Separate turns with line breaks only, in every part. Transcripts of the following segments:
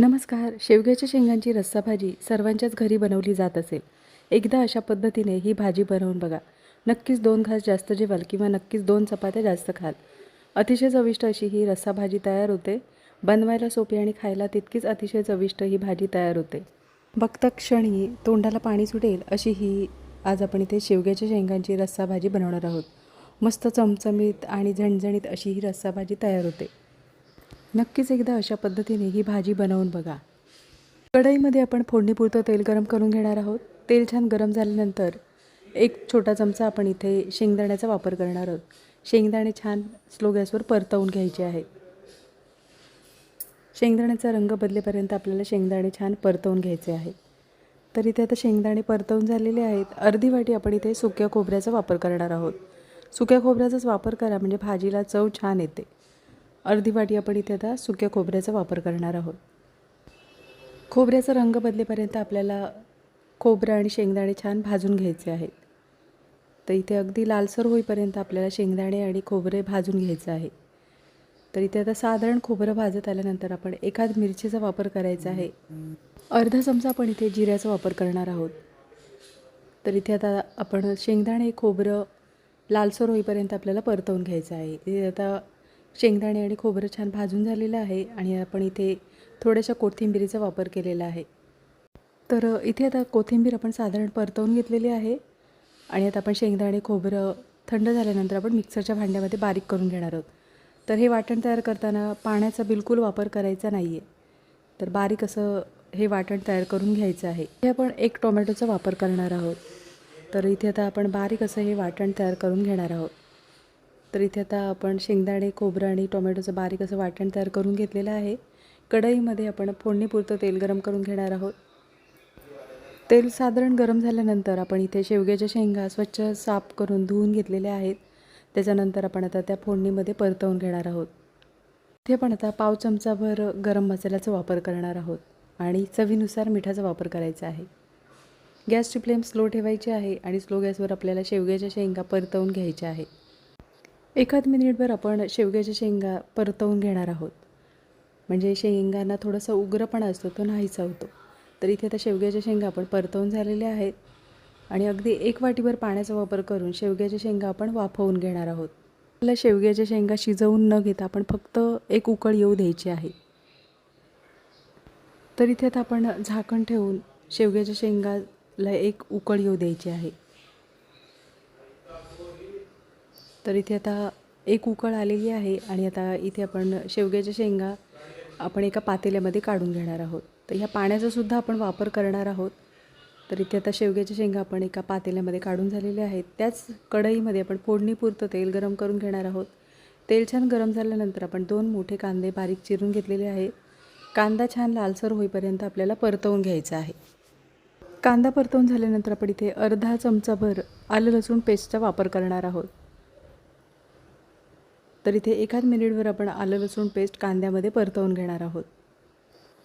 नमस्कार. शेवग्याच्या शेंगांची रस्सा भाजी सर्वांच्याच घरी बनवली जात असेल. एकदा अशा पद्धतीने ही भाजी बनवून बघा. नक्कीच दोन घास जास्त जेवाल किंवा नक्कीच दोन चपात्या जास्त खाल. अतिशय चविष्ट अशी ही रस्सा भाजी तयार होते. बनवायला सोपी आणि खायला तितकीच अतिशय चविष्ट ही भाजी तयार होते. बघता क्षणी तोंडाला पाणी सुटेल अशी ही आज आपण इथे शेवग्याच्या शेंगांची रस्सा भाजी बनवणार आहोत. मस्त चमचमीत आणि झणझणीत अशी ही रस्सा भाजी तयार होते. नक्कीच एकदा अशा पद्धतीने ही भाजी बनवून बघा. कढईमध्ये आपण फोडणीपुरतं तेल गरम करून घेणार आहोत. तेल छान गरम झाल्यानंतर एक छोटा चमचा आपण इथे शेंगदाण्याचा वापर करणार आहोत. शेंगदाणे छान स्लो गॅसवर परतवून घ्यायचे आहेत. शेंगदाण्याचा रंग बदलेपर्यंत आपल्याला शेंगदाणे छान परतवून घ्यायचे आहे तर इथे आता शेंगदाणे परतवून झालेले आहेत. अर्धी वाटी आपण इथे सुक्या खोबऱ्याचा वापर करणार आहोत. सुक्या खोबऱ्याचाच वापर करा म्हणजे भाजीला चव छान येते. अर्धी वाटी आपण इथे आता सुक्या खोबऱ्याचा वापर करणार आहोत. खोबऱ्याचा रंग बदलेपर्यंत आपल्याला खोबरं आणि शेंगदाणे छान भाजून घ्यायचे आहेत. तर इथे अगदी लालसर होईपर्यंत आपल्याला शेंगदाणे आणि खोबरे भाजून घ्यायचं आहे तर इथे आता साधारण खोबरं भाजत आल्यानंतर आपण एखाद मिरचीचा वापर करायचा आहे. अर्धा चमचा आपण इथे जिऱ्याचा वापर करणार आहोत. तर इथे आता आपण शेंगदाणे खोबरं लालसर होईपर्यंत आपल्याला परतवून घ्यायचं आहे. इथे आता शेंगदाणे आणि खोबरं छान भाजून झालेलं आहे आणि आपण इथे थोड्याशा कोथिंबिरीचा वापर केलेला आहे. तर इथे आता कोथिंबीर आपण साधारण परतवून घेतलेली आहे आणि आता आपण शेंगदाणे खोबरं थंड झाल्यानंतर आपण मिक्सरच्या भांड्यामध्ये बारीक करून घेणार आहोत. तर हे वाटण तयार करताना पाण्याचा बिलकुल वापर करायचा नाही आहे तर बारीक असं हे वाटण तयार करून घ्यायचं आहे. हे आपण एक टोमॅटोचा वापर करणार आहोत. तर इथे आता आपण बारीक असं हे वाटण तयार करून घेणार आहोत. तर इथे आता आपण शेंगदाणे खोबरं आणि टोमॅटोचं बारीक असं वाटण तयार करून घेतलेलं आहे. कढईमध्ये आपण फोडणीपुरतं तेल गरम करून घेणार आहोत. तेल साधारण गरम झाल्यानंतर आपण इथे शेवग्याच्या शेंगा स्वच्छ साफ करून धुवून घेतलेल्या आहेत. त्याच्यानंतर आपण आता त्या फोडणीमध्ये परतवून घेणार आहोत. इथे आपण आता पाव चमचाभर गरम मसाल्याचा वापर करणार आहोत आणि चवीनुसार मिठाचा वापर करायचा आहे. गॅसची फ्लेम स्लो ठेवायची आहे आणि स्लो गॅसवर आपल्याला शेवग्याच्या शेंगा परतवून घ्यायच्या आहे एखाद मिनिटभर आपण शेवग्याच्या शेंगा परतवून घेणार आहोत. म्हणजे शेंगांना थोडंसं उग्रपणा असतो तो नाहीसा होतो. तर इथे आता शेवग्याच्या शेंगा आपण परतवून झालेल्या आहेत. आणि अगदी एक वाटीभर पाण्याचा वापर करून शेवग्याच्या शेंगा आपण वाफवून घेणार आहोत. आपल्याला शेवग्याच्या शेंगा शिजवून न घेता आपण फक्त एक उकळ येऊ द्यायची आहे. तर इथे आता आपण झाकण ठेवून शेवग्याच्या शेंगाला एक उकळ येऊ द्यायची आहे. तर इथे आता एक उकळ आलेली आहे आणि आता इथे आपण शेवग्याच्या शेंगा आपण एका पातेल्यामध्ये काढून घेणार आहोत. तर ह्या पाण्याचासुद्धा आपण वापर करणार आहोत. तर इथे आता शेवग्याच्या शेंगा आपण एका पातेल्यामध्ये काढून झालेल्या आहेत. त्याच कढईमध्ये आपण फोडणीपुरतं तेल गरम करून घेणार आहोत. तेल छान गरम झाल्यानंतर आपण दोन मोठे कांदे बारीक चिरून घेतलेले आहेत. कांदा छान लालसर होईपर्यंत आपल्याला परतवून घ्यायचा आहे. कांदा परतवून झाल्यानंतर आपण इथे अर्धा चमचाभर आलं लसूण पेस्टचा वापर करणार आहोत. तर इथे एकाच मिनिटभर आपण आलं लसूण पेस्ट कांद्यामध्ये परतवून घेणार आहोत.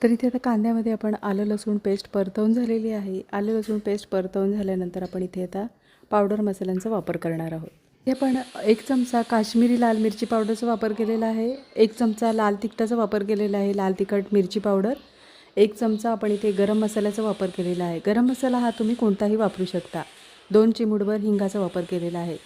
तर इथे आता कांद्यामध्ये आपण आलं लसूण पेस्ट परतवून झालेली आहे. आलं लसूण पेस्ट परतवून झाल्यानंतर आपण इथे आता पावडर मसाल्यांचा वापर करणार आहोत. हे पण एक चमचा काश्मीरी लाल मिरची पावडरचा वापर केलेला आहे. एक चमचा लाल तिखटाचा वापर केलेला आहे लाल तिखट मिरची पावडर एक चमचा आपण इथे गरम मसाल्याचा वापर केलेला आहे. गरम मसाला हा तुम्ही कोणताही वापरू शकता. दोन चिमूटभर हिंगाचा वापर केलेला आहे.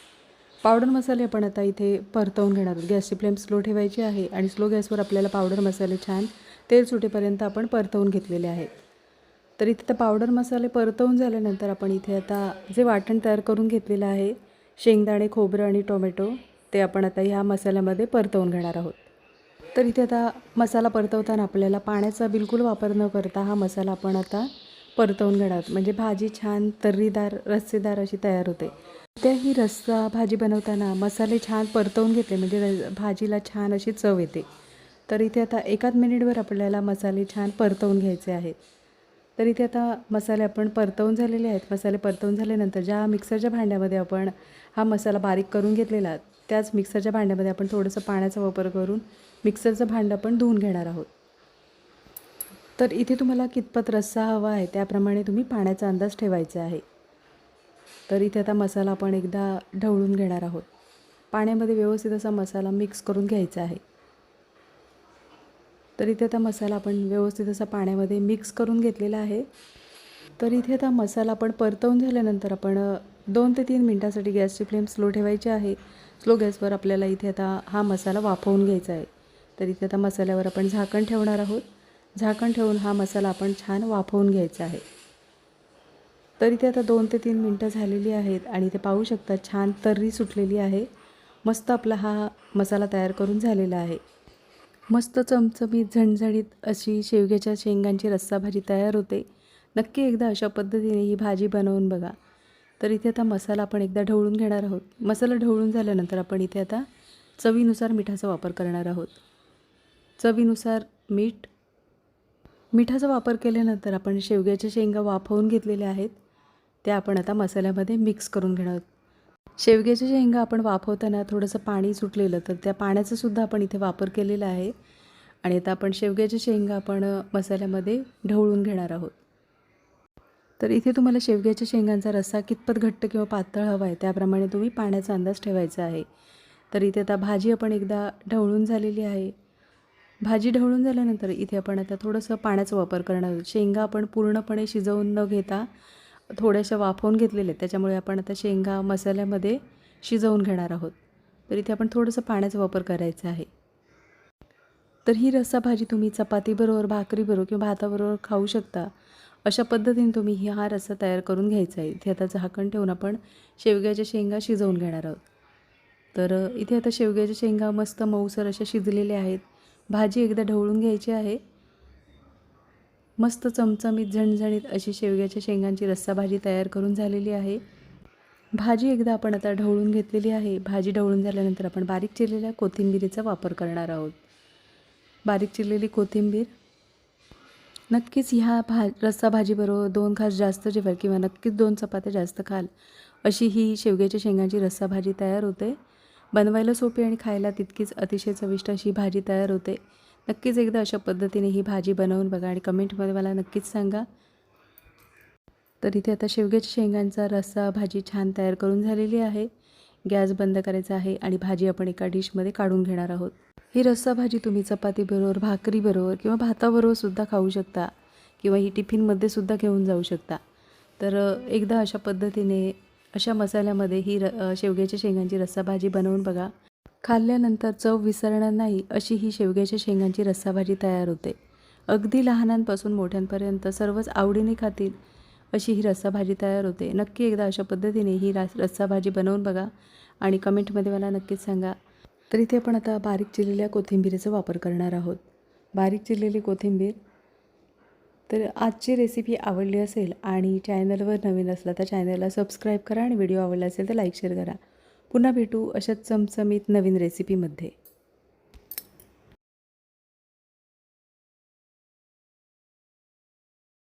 पावडर मसाले आपण आता इथे परतवून घेणार आहोत. गॅसची फ्लेम स्लो ठेवायची आहे आणि स्लो गॅसवर आपल्याला पावडर मसाले छान तेल सुटेपर्यंत आपण परतवून घेतलेले आहेत. तर इथे तर पावडर मसाले परतवून झाल्यानंतर आपण इथे आता जे वाटण तयार करून घेतलेलं आहे शेंगदाणे खोबरं आणि टोमॅटो ते आपण आता ह्या मसाल्यामध्ये परतवून घेणार आहोत. तर इथे आता मसाला परतवताना आपल्याला पाण्याचा बिलकुल वापर न करता हा मसाला आपण आता परतवून घेणार आहोत. म्हणजे भाजी छान तर्रीदार रस्सेदार अशी तयार होते. कोणत्याही रस्सा भाजी बनवताना मसाले छान परतवून घेतले म्हणजे भाजीला छान अशी चव येते. तर इथे आता एकाच मिनिटवर आपल्याला मसाले छान परतवून घ्यायचे आहेत. तर इथे आता मसाले आपण परतवून झालेले आहेत. मसाले परतवून झाल्यानंतर ज्या मिक्सरच्या भांड्यामध्ये आपण हा मसाला बारीक करून घेतलेला त्याच मिक्सरच्या भांड्यामध्ये आपण थोडंसं पाण्याचा वापर करून मिक्सरचं भांडं आपण धुवून घेणार आहोत. तर इथे तुम्हाला कितपत रस्सा हवा आहे त्याप्रमाणे तुम्ही पाण्याचा अंदाज ठेवायचा आहे. तर इथे आता मसाला आपण एकदा ढवळून घेणार आहोत. पाण्यामध्ये व्यवस्थित असा मसाला मिक्स करून घ्यायचा आहे. तर इथे आता मसाला आपण व्यवस्थित असा पाण्यामध्ये मिक्स करून घेतलेला आहे. तर इथे आता मसाला आपण परतवून झाल्यानंतर आपण दोन ते तीन मिनटासाठी गॅसची फ्लेम स्लो ठेवायची आहे. स्लो गॅसवर आपल्याला इथे आता हा मसाला वाफवून घ्यायचा आहे. तर इथे आता मसाल्यावर आपण झाकण ठेवणार आहोत. झाकण ठेवून हा मसाला आपण छान वाफवून घ्यायचा आहे. तर इथे आता दोन ते तीन मिनटं झालेली आहेत आणि ते पाहू शकता छान तर्री सुटलेली आहे. मस्त आपला हा मसाला तयार करून झालेला आहे. मस्त चमचमीत झणझणीत अशी शेवग्याच्या शेंगांची रस्सा भाजी तयार होते. नक्की एकदा अशा पद्धतीने ही भाजी बनवून बघा. तर इथे आता मसाला आपण एकदा ढवळून घेणार आहोत. मसाला ढवळून झाल्यानंतर आपण इथे आता चवीनुसार मिठाचा वापर करणार आहोत. चवीनुसार मीठ मिठाचा वापर केल्यानंतर आपण शेवग्याच्या शेंगा वाफवून घेतलेल्या आहेत. ते आपण आता मसाल्यामध्ये मिक्स करून घेणार आहोत. शेवग्याच्या शेंगा आपण वाफवताना थोडंसं पाणी सुटलेलं तर त्या पाण्याचासुद्धा आपण इथे वापर केलेला आहे. आणि आता आपण शेवग्याच्या शेंगा आपण मसाल्यामध्ये ढवळून घेणार आहोत. तर इथे तुम्हाला शेवग्याच्या शेंगांचा रस्सा कितपत घट्ट किंवा पातळ हवा आहे त्याप्रमाणे तुम्ही पाण्याचा अंदाज ठेवायचा आहे. तर इथे आता भाजी आपण एकदा ढवळून झालेली आहे. भाजी ढवळून झाल्यानंतर इथे आपण आता थोडंसं पाण्याचा वापर करणार आहोत. शेंगा आपण पूर्णपणे शिजवून न घेता थोड्याशा वाफवून घेतलेल्या आहेत. त्याच्यामुळे आपण आता शेंगा मसाल्यामध्ये शिजवून घेणार आहोत. तर इथे आपण थोडंसं पाण्याचा वापर करायचा आहे. तर ही रस्सा भाजी तुम्ही चपातीबरोबर भाकरीबरोबर किंवा भाताबरोबर खाऊ शकता. अशा पद्धतीने तुम्ही ही हा रस्सा तयार करून घ्यायचा आहे. इथे आता झाकण ठेवून आपण शेवग्याच्या शेंगा शिजवून घेणार आहोत. तर इथे आता शेवग्याच्या शेंगा मस्त मऊसर अशा शिजलेल्या आहेत. भाजी एकदा ढवळून घ्यायची आहे. मस्त चमचमीत झणझणीत अशी शेवग्याच्या शेंगांची रस्सा भाजी तयार करून झालेली आहे. भाजी एकदा आपण आता ढवळून घेतलेली आहे. भाजी ढवळून झाल्यानंतर आपण बारीक चिरलेल्या कोथिंबिरीचा वापर करणार आहोत. बारीक चिरलेली कोथिंबीर नक्कीच ह्या भा रस्सा भाजीबरोबर दोन खास जास्त जेवाल किंवा नक्कीच दोन चपात्या जास्त खाल. अशी ही शेवग्याच्या शेंगांची रस्सा भाजी तयार होते. बनवायला सोपी आणि खायला तितकीच अतिशय चविष्ट अशी भाजी तयार होते. नक्कीच एकदा अशा पद्धतीने ही भाजी बनवून बघा आणि कमेंटमध्ये मला नक्कीच सांगा. तर इथे आता शेवग्याच्या शेंगांचा रस्सा भाजी छान तयार करून झालेली आहे. गॅस बंद करायचा आहे आणि भाजी आपण एका डिशमध्ये काढून घेणार आहोत. ही रस्सा भाजी तुम्ही चपातीबरोबर भाकरीबरोबर किंवा भाताबरोबर सुद्धा खाऊ शकता किंवा ही टिफिनमध्ये सुद्धा घेऊन जाऊ शकता. तर एकदा अशा पद्धतीने अशा मसाल्यामध्ये ही र शेवग्याच्या शेंगांची रस्सा भाजी बनवून बघा. खाल्ल्यानंतर चव विसरणार नाही अशी ही शेवग्याच्या शेंगांची रस्साभाजी तयार होते. अगदी लहानांपासून मोठ्यांपर्यंत सर्वच आवडीने खातील अशी ही रस्साभाजी तयार होते. नक्की एकदा अशा पद्धतीने ही रास रस्साभाजी बनवून बघा आणि कमेंटमध्ये मला नक्कीच सांगा. तर इथे आपण आता बारीक चिरलेल्या कोथिंबीरीचा वापर करणार आहोत. बारीक चिरलेली कोथिंबीर तर आजची रेसिपी आवडली असेल आणि चॅनलवर नवीन असला तर चॅनलला सबस्क्राईब करा आणि व्हिडिओ आवडला असेल तर लाईक शेअर करा. पुन्हा भेटू अशाच चमचमीत नवीन रेसिपीमध्ये